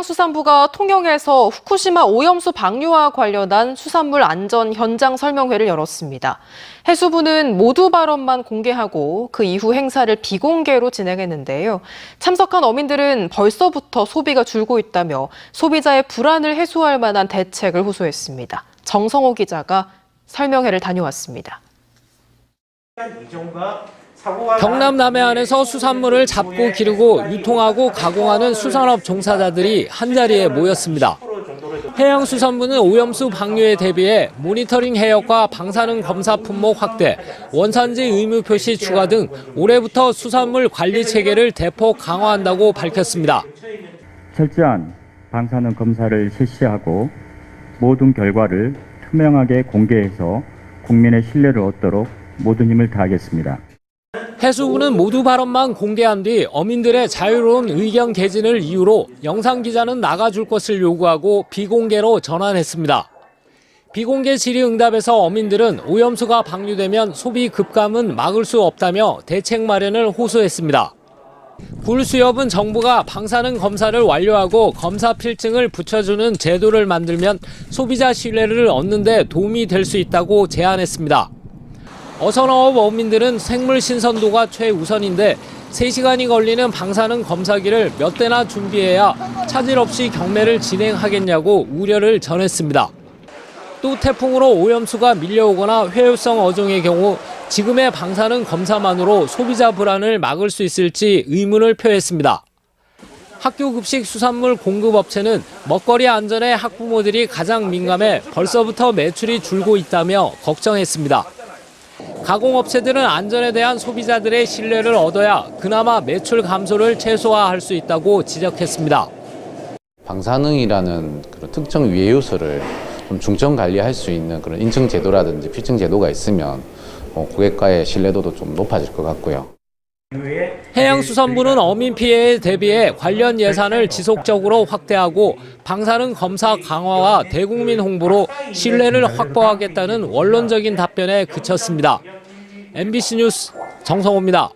해양수산부가 통영에서 후쿠시마 오염수 방류와 관련한 수산물 안전 현장 설명회를 열었습니다. 해수부는 모두 발언만 공개하고 그 이후 행사를 비공개로 진행했는데요. 참석한 어민들은 벌써부터 소비가 줄고 있다며 소비자의 불안을 해소할 만한 대책을 호소했습니다. 정성호 기자가 설명회를 다녀왔습니다. 경남 남해안에서 수산물을 잡고 기르고 유통하고 가공하는 수산업 종사자들이 한자리에 모였습니다. 해양수산부는 오염수 방류에 대비해 모니터링 해역과 방사능 검사 품목 확대, 원산지 의무 표시 추가 등 올해부터 수산물 관리 체계를 대폭 강화한다고 밝혔습니다. 철저한 방사능 검사를 실시하고 모든 결과를 투명하게 공개해서 국민의 신뢰를 얻도록 모든 힘을 다하겠습니다. 해수부는 모두 발언만 공개한 뒤 어민들의 자유로운 의견 개진을 이유로 영상 기자는 나가줄 것을 요구하고 비공개로 전환했습니다. 비공개 질의응답에서 어민들은 오염수가 방류되면 소비 급감은 막을 수 없다며 대책 마련을 호소했습니다. 굴수협은 정부가 방사능 검사를 완료하고 검사 필증을 붙여주는 제도를 만들면 소비자 신뢰를 얻는 데 도움이 될 수 있다고 제안했습니다. 어선어업 어민들은 생물 신선도가 최우선인데 3시간이 걸리는 방사능 검사기를 몇 대나 준비해야 차질 없이 경매를 진행하겠냐고 우려를 전했습니다. 또 태풍으로 오염수가 밀려오거나 회유성 어종의 경우 지금의 방사능 검사만으로 소비자 불안을 막을 수 있을지 의문을 표했습니다. 학교 급식 수산물 공급업체는 먹거리 안전에 학부모들이 가장 민감해 벌써부터 매출이 줄고 있다며 걱정했습니다. 가공업체들은 안전에 대한 소비자들의 신뢰를 얻어야 그나마 매출 감소를 최소화할 수 있다고 지적했습니다. 방사능이라는 그런 특정 유해 요소를 좀 중점 관리할 수 있는 그런 인증 제도라든지 필증 제도가 있으면 어, 고객과의 신뢰도도 좀 높아질 것 같고요. 해양수산부는 어민 피해에 대비해 관련 예산을 지속적으로 확대하고 방사능 검사 강화와 대국민 홍보로 신뢰를 확보하겠다는 원론적인 답변에 그쳤습니다. MBC 뉴스 정성호입니다.